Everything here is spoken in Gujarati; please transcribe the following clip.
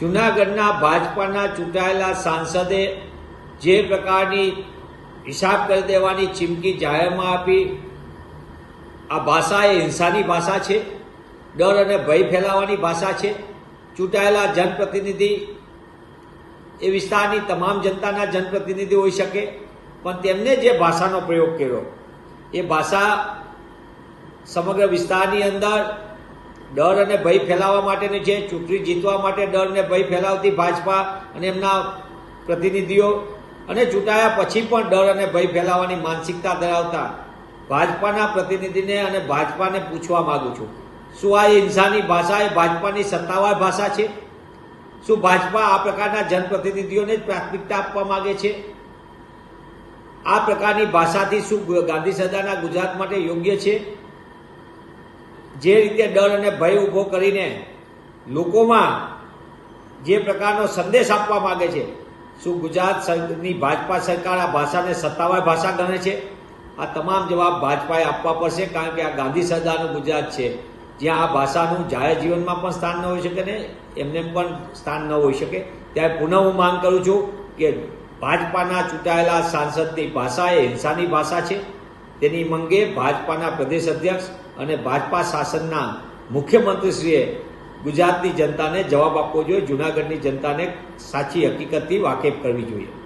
જુનાગઢના ભાજપાના ચૂંટાયેલા સાંસદે જે પ્રકારની હિસાબ કરી દેવાની ચીમકી જાહેરમાં આપી, આ ભાષા એ હિંસાની ભાષા છે, ડર અને ભય ફેલાવાની ભાષા છે. ચૂંટાયેલા જનપ્રતિનિધિ એ વિસ્તારની તમામ જનતાના જનપ્રતિનિધિ હોઈ શકે, પણ તેમને જે ભાષાનો પ્રયોગ કર્યો, એ ભાષા સમગ્ર વિસ્તારની અંદર ડર અને ભય ફેલાવવા માટેની છે ચૂંટણી જીતવા માટે ડર અને ભય ફેલાવતી ભાજપા અને એમના પ્રતિનિધિઓ અને ચૂંટાયા પછી પણ ડર અને ભય ફેલાવવાની માનસિકતા ધરાવતા ભાજપાના પ્રતિનિધિને અને ભાજપાને પૂછવા માગું છું. શું આ હિંસાની ભાષા એ ભાજપાની સત્તાવાર ભાષા છે? શું ભાજપા આ પ્રકારના જનપ્રતિનિધિઓને જ પ્રાથમિકતા આપવા માગે છે? આ પ્રકારની ભાષાથી શું ગાંધી સદાના ગુજરાત માટે યોગ્ય છે? જે રીતે ડર અને ભય ઊભો કરીને લોકોમાં જે પ્રકારનો સંદેશ આપવા માગે છે, શું ગુજરાતની ભાજપા સરકાર આ ભાષાને સત્તાવાર ભાષા ગણે છે? આ તમામ જવાબ ભાજપાએ આપવા પડશે, કારણ કે આ ગાંધી સરદારનું ગુજરાત છે. જ્યાં આ ભાષાનું જાહેર જીવનમાં પણ સ્થાન ન હોઈ શકે ને, એમને પણ સ્થાન ન હોઈ શકે. ત્યારે પુનઃ હું માંગ કરું છું કે ભાજપાના ચૂંટાયેલા સાંસદની ભાષા એ હિંસાની ભાષા છે. તેની મંગે ભાજપાના પ્રદેશ અધ્યક્ષ અને ભાજપા શાસનના મુખ્યમંત્રીશ્રીએ ગુજરાતની જનતાને જવાબ આપવો જોઈએ, જૂનાગઢની જનતાને સાચી હકીકતથી વાકેફ કરવી જોઈએ.